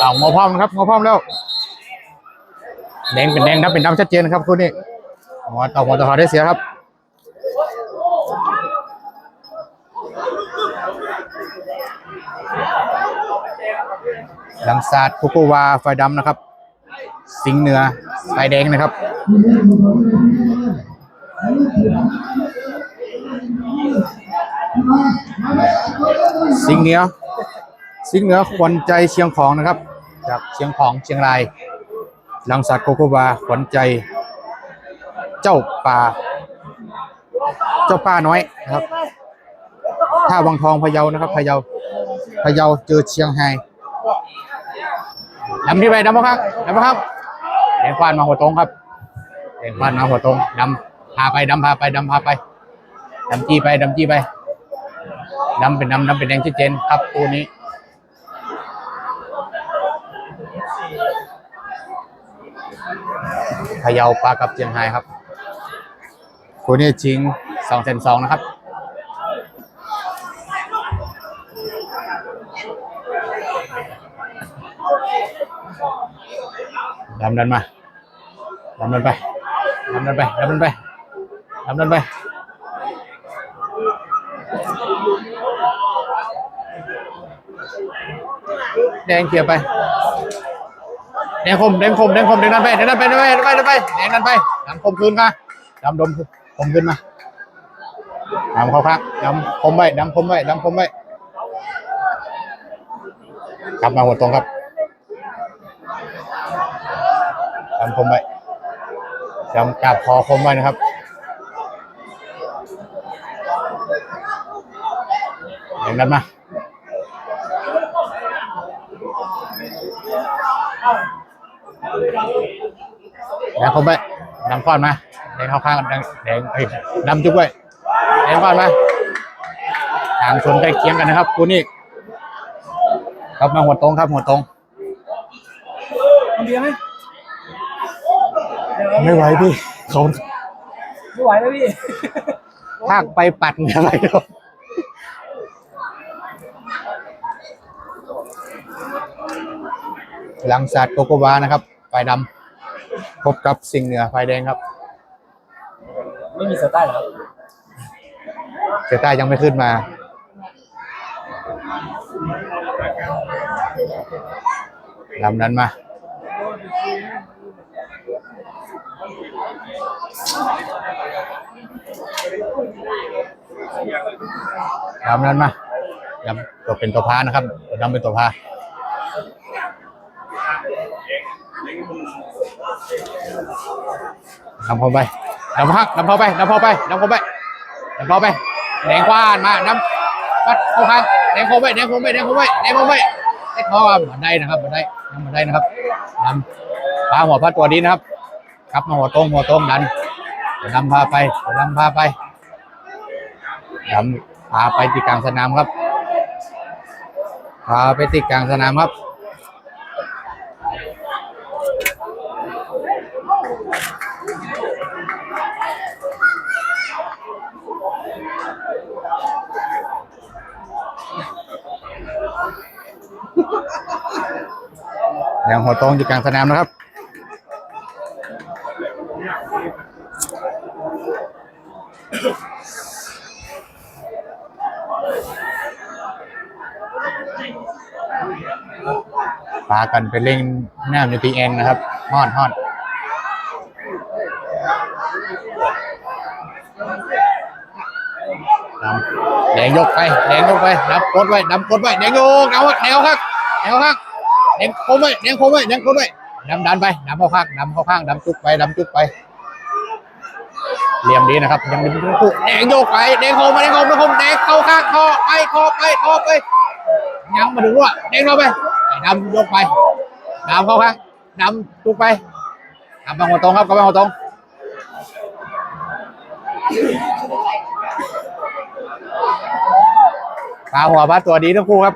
อ้าวงอพร้อมนะครับงอพร้อมแล้ว แดงเป็นแดงครับเป็นดำชัดเจนนะครับคุณนี่หัวต่อหัวต่อหอได้เสียครับลังซาดคุกวาไฟดำนะครับ สิงเหนือไฟแดงนะครับสิงเหนือ สิงเหนือขวัญใจเชียงของนะครับ จากเชียงของเชียงรายหลังซาดโกโกวาขวัญใจ เจ้าป่า เจ้าป่าน้อยนะครับท่าวังทองพะเยานะครับพะเยาพะเยาเจอเชียงไฮ้ดำที่ไปดำมาครับดำมาครับแดงควานมาหัวตรงครับแดงควานมาหัวตรงดำพาไปดำพาไปดำพาไปดำจี้ไปดำจี้ไปดำเป็นดำดำเป็นแดงชัดเจนครับตัวนี้ พะเยาปลากับเชียงไฮ้ครับคู่นี้ชิงสองแสนสองนะครับดำดันมาดำดันไปดำดันไปดำดันไปดำดันไปแดงเกียร์ไป แดงคมแดงคมแดงคมแดงดันไปแดงดันไปแดงดันไปแดงดันไปแดงดันไปดำคมคืนค่ะดำดมคมคืนมาดำเขาข้างดำคมไว้ดำคมไว้ดำคมไว้กลับมาหัวตรงครับจำคมไว้จำกับคอคมไว้นะครับอย่างนั้นมา แดงคมไว้ดำก้อนมาแดงเข้าข้างแดงแดงเอ้ยดำจุกไว้แดงก้อนมาทางชนใกล้เคียงกันนะครับคุณนี่ครับมาหัวตรงครับหัวตรงคนเดียวไหมไม่ไหวพี่เขาไม่ไหวแล้วพี่ภาคไปปัดอะไรครับหลังสัตว์โกโกวานะครับ ไฟดำพบกับสิงห์เหนือไฟแดงครับ ไม่มีเสือใต้เหรอครับเสือใต้ยังไม่ขึ้นมาลำนั้นมาลำนั้นมาลำตัวเป็นตัวพานะครับดำเป็นตัวพา ดำเข้าไปดำพักดำเข้าไปดำเข้าไปดำเข้าไปดำเข้าไปแดงกว้านมาดำปัดเข้าข้างแดงเข้าไปแดงเข้าไปแดงเข้าไปแดงเข้าไปได้คอบันไดนะครับบันไดยังบันไดนะครับดำพาหัวพาตัวดีนะครับกลับมาหัวตรงหัวตรงดันดำพาไปดำพาไปดำพาไปที่กลางสนามครับพาไปที่กลางสนามครับ อย่างหัวตรงอยู่กลางสนามนะครับพากันไปเล่นหน้าในพีเอ็นนะครับฮอดฮอดดำแดงยกไปแดงยกไปดำกดไว้ดำกดไว้แดงโยกเอาแนวครับแนวครับ แดงโคมไว้แดงโคมไว้แดงโคมไว้ดำดันไปดำเข้าข้างดำเข้าข้างดำจุกไปดำจุกไปเหลี่ยมดีนะครับ ยังเป็นผู้แดงโยกไปแดงโคมไปแดงโคมแดงโคมแดงเข้าข้างคอไปคอไปคอไปยังมาถึงว่าแดงเข้าไปไอ้ดำยกไปดำเข้าข้างดำจุกไปกลับมาหัวตรงครับกลับมาหัวตรงปลาหัวปลาตัวดีทั้งคู่ครับ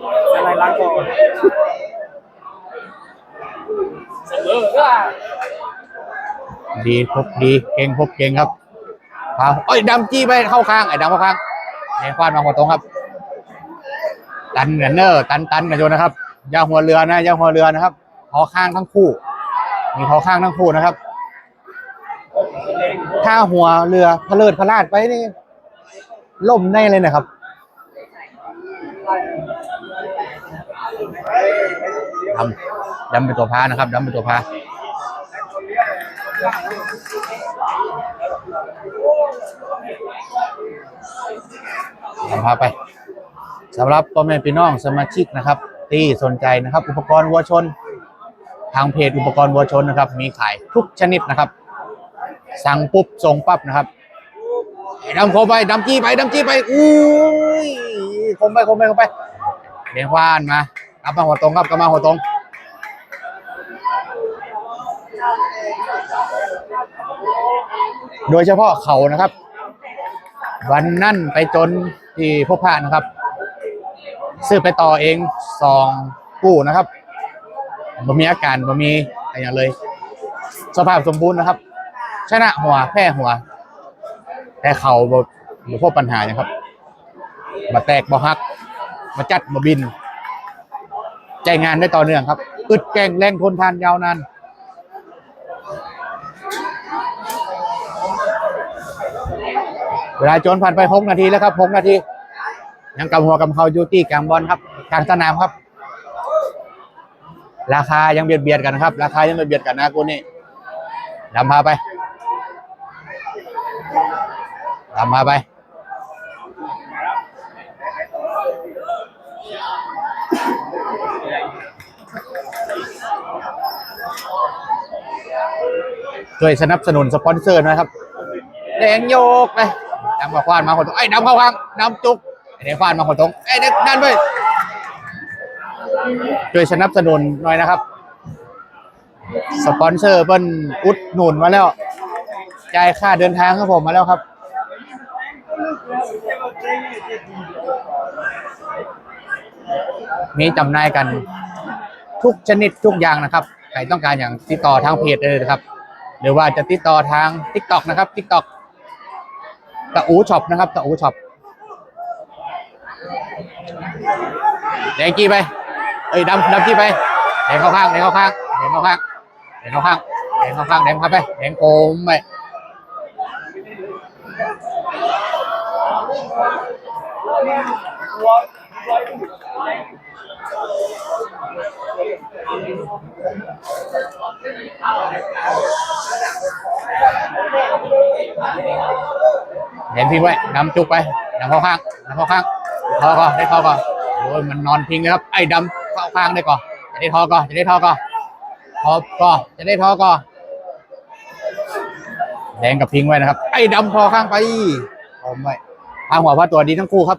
อะไร ล้างก่อนเสมอก็ดีพบดีเก่งพบเก่งครับพาเอ้ยดำจี้ไปเข้าข้างไอ้ดำเข้าข้างแดงฟาดมาหัวตรงครับ ตันกันเนอร์ตันตันกันโยนนะครับยาหัวเรือนะยาหัวเรือนะครับคอข้างทั้งคู่ มีคอข้างทั้งคู่นะครับ ถ้าหัวเรือพะเลิดพะลาดไปนี่ล่มแน่เลยนะครับ ดำดำเป็นตัวพานะครับดำเป็นตัวพาดำพาไปสำหรับพ่อแม่พี่น้องสมาชิกนะครับ ที่สนใจนะครับ อุปกรณ์วัวชน ทางเพจอุปกรณ์วัวชนนะครับ มีขายทุกชนิดนะครับ สั่งปุ๊บส่งปั๊บนะครับดำโคมไปดำจี้ไปดำจี้ไปอุ้ยโคมไปโคมไปโคมไปเลี้ยงว่านมา กลับมาหัวตรงครับกลับมาหัวตรงโดยเฉพาะเขานะครับ วันนั่นไปจนที่พบพระนะครับ ซื้อไปต่อเองสองกู้นะครับบ่มีอาการบ่มีอะไรอย่างเลย สภาพสมบูรณ์นะครับ ชนะหัวแพ้หัว แต่เขาบ่บ่พบปัญหาอย่างครับมาแตกบ่ฮักมาจัดมาบิน ใจงานได้ต่อเนื่องครับอึดแก่งแรงทนทานยาวนานเวลาโจนผ่านไปหกนาทีแล้วครับหกนาที ยังกำหัวกำเขาอยู่ที่กลางบอลครับกลางสนามครับ ราคายังเบียดเบียดกันครับ ราคายังเบียดเบียดกันนะกูนี่ดำพาไปดำพาไป ช่วยสนับสนุนสปอนเซอร์หนะครับแดงโยกไปดำกับควานมาคนตรงไอ้ยดำเข้าข้างดำจุกไอ้แดงควานมาคนตรงไอ้ยเด็กนั่นไปช่วยสนับสนุนหน่อยนะครับ สปอนเซอร์เปิ้นอุดหนุนมาแล้วจ่ายค่าเดินทางครับผมมาแล้วครับมีจำหน่ายกันทุกชนิดทุกอย่างนะครับ ใครต้องการอย่างติดต่อทางเพจเลยนะครับ หรือว่าจะติดต่อทาง t ิ k t o k นะครับ t ิ k t o k ตะอูช็อปนะครับตะอูช็อปแดงกี้ไป เอ้ยดำดำกี้ไปแดงเข้าข้างแดงเข้าข้างแดงเข้าข้างแดงเข้าข้างแดงเข้าข้างแดงเข้าไปแดงโกมไปแดงพิงไว้ดำจุกไปดำเข้าข้างดำเข้าข้างทอก่อนได้ทอก่อนโอ้ยมันนอนพิงเลยครับ ไอ้ดำเข้าข้างได้ก่อนจะได้ทอก่อนจะได้ทอก่อนทอก่อนจะได้ทอก่อนแดงกับพิงไว้นะครับ ไอ้ดำคอข้างไปผมไว้ทางหัวว่าตัวดีทั้งคู่ครับ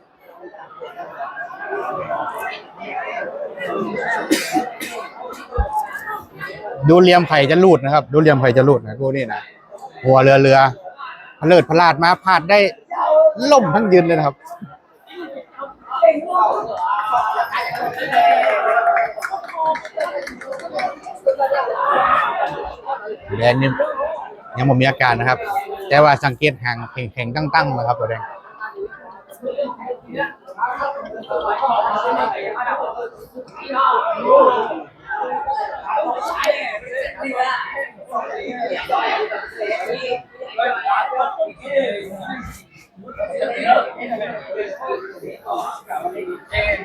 ดูเหลี่ยมไผ่จะรูดนะครับ ดูเหลี่ยมไผ่จะรูดนะกูนี่นะหัวเรือเรือพเลิดพลาดมาพลาดได้ ล่มทั้งยืนเลยนะครับ แดงนี่ยังไม่มีอาการนะครับ แต่ว่าสังเกตห่างแข็งๆตั้งๆนะครับตัวแดง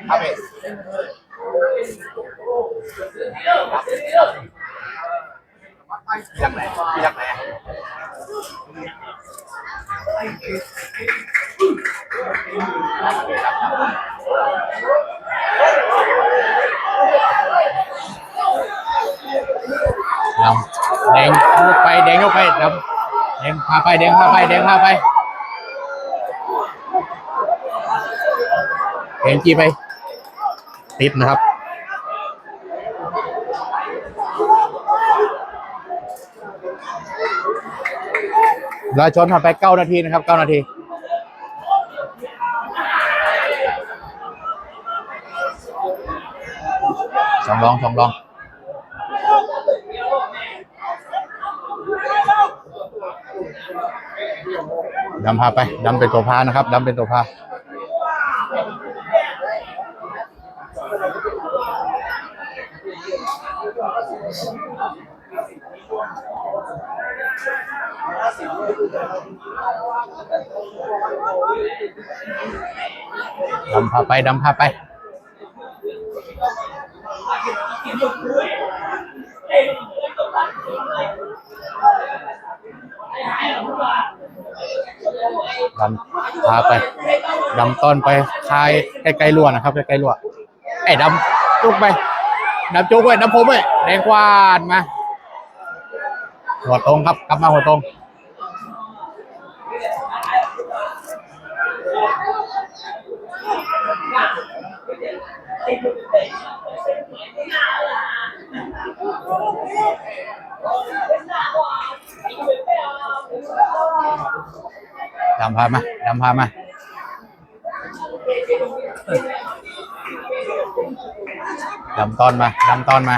ครับเองจากไหนจากไหนดำแดงยกไปแดงยกไปดำแดงพาไปแดงพาไปแดงพาไปแดงจีไป ติดนะครับลาชนผ่านไปเก้านาทีนะครับเก้านาทีสองลองสองลองดำพาไปดำเป็นตัวพานะครับดำเป็นตัวพา ดำพาไปดำพาไป ดำพาไป ดำต้อนไปคายใกล้ๆรั่วนะครับใกล้ๆรั่วไอ้ดำจุกไปดำจุกไว้ดำผมไว้แดงกวาดมาหัวตรงครับ กลับมาหัวตรง ดำพามาดำพามาดำตอนมาดำตอนมา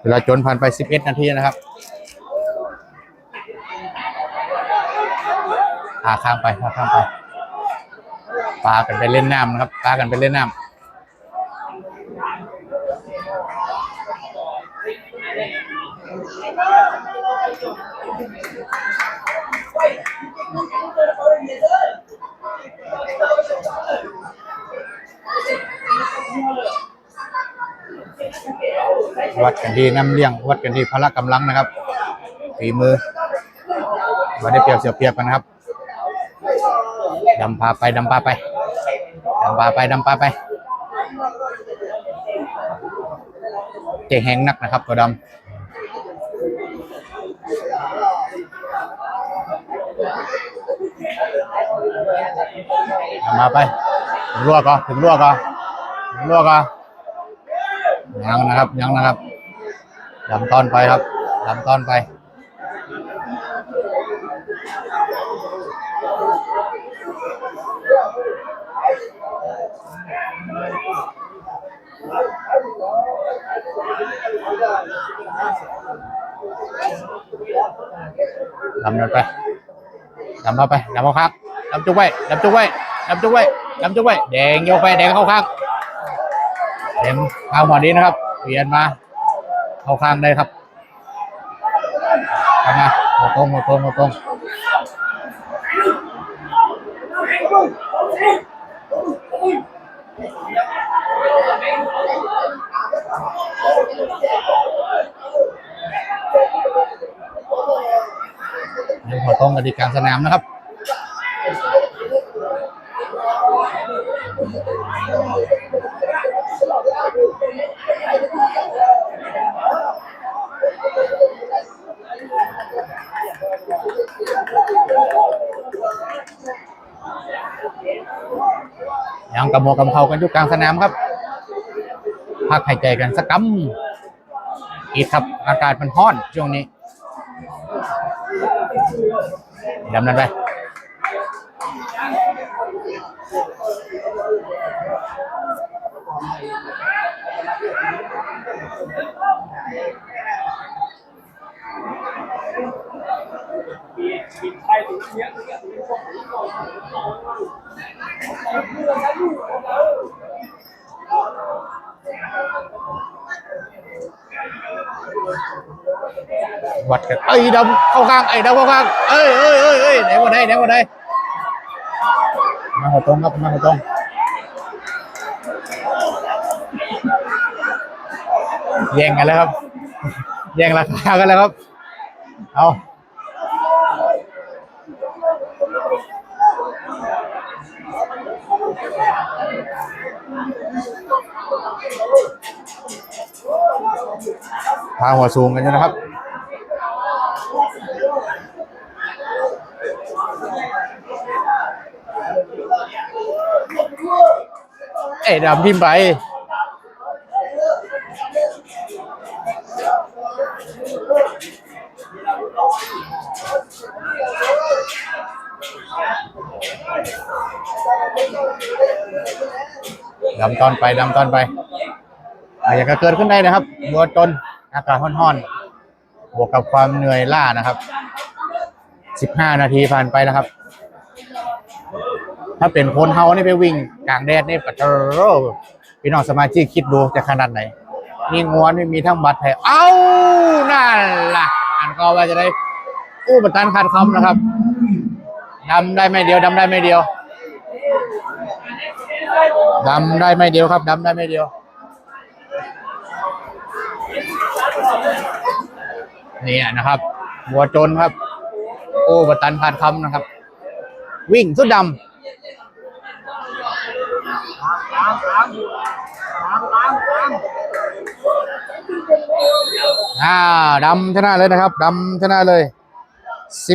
เวลาจนผ่านไป 11 นาทีนะครับพาข้ามไปพาข้ามไป ปากันไปเล่นน้ำนะครับปากันไปเล่นน้ำวัดกันดีน้ำเลี้ยง วัดกันดีพละกำลังนะครับฝีมือมาได้เปรียบเสียเปรียบกันนะครับดำพาไปดำพาไป ดำพาไปดำพาไป เจ๊แหงนักนะครับ ตัวดำมาไป ถึงรั่วก็ถึงรั่วก็ถึงรั่วก็ยังนะครับยังนะครับดำต้อนไปครับดำต้อนไป ดำเนินไปดำเข้าไปดำเข้าข้างดำจุกไว้ดำจุกไว้ดำจุกไว้ดำจุกไว้แดงโยกไปแดงเข้าข้างแดงเข้าหัวดีนะครับเปลี่ยนมา เข้าข้างได้ครับทำมาหัวตรงหัวตรงหัวตรง ตรงกันที่กางสนามนะครับยังกำมัวกำเขากันอยู่กลางสนามครับพักหายใจกันสักกำอีกครับอากาศมันร้อนช่วงนี้ ดำนั้นไปวัดกันเอ้ยดำ เข้าข้าไอ้ดำเข้าข้างเอ้ยไหนวันไหนไหนวันไหนมาหัวตรงครับมาหัวตรงแย่งกันแล้วครับ แย่งราคากันแล้วครับ เอาพาหัวสูงกันนะครับ เอ้ดำพิมพ์ไป ดำตอนไป ดำตอนไปอาจจะเกิดขึ้นได้นะครับบัวจนอากาศร้อนๆบวกกับความเหนื่อยล้านะครับสิบห้านาทีผ่านไปแล้วครับ ถ้าเป็นคนเฮานี่ไปวิ่งกลางแดดนี่ปะเจอพี่น้องสมาชิกคิดดูจะขนาดไหนนี่งวนไม่มีทั้งบัตรแผลเอ้านั่นล่ะ อันก็ว่าจะได้อู้บัตันขาดคำนะครับดำได้ไม่เดียวดำได้ไม่เดียวดำได้ไม่เดียวครับดำได้ไม่เดียวเนี่ยนะครับ บัวจนครับ โอ้บัตันขาดคำนะครับ วิ่งสุดดำ ตามตามตามตามตามตาม อ่าดำชนะเลยนะครับดำชนะเลยสิบ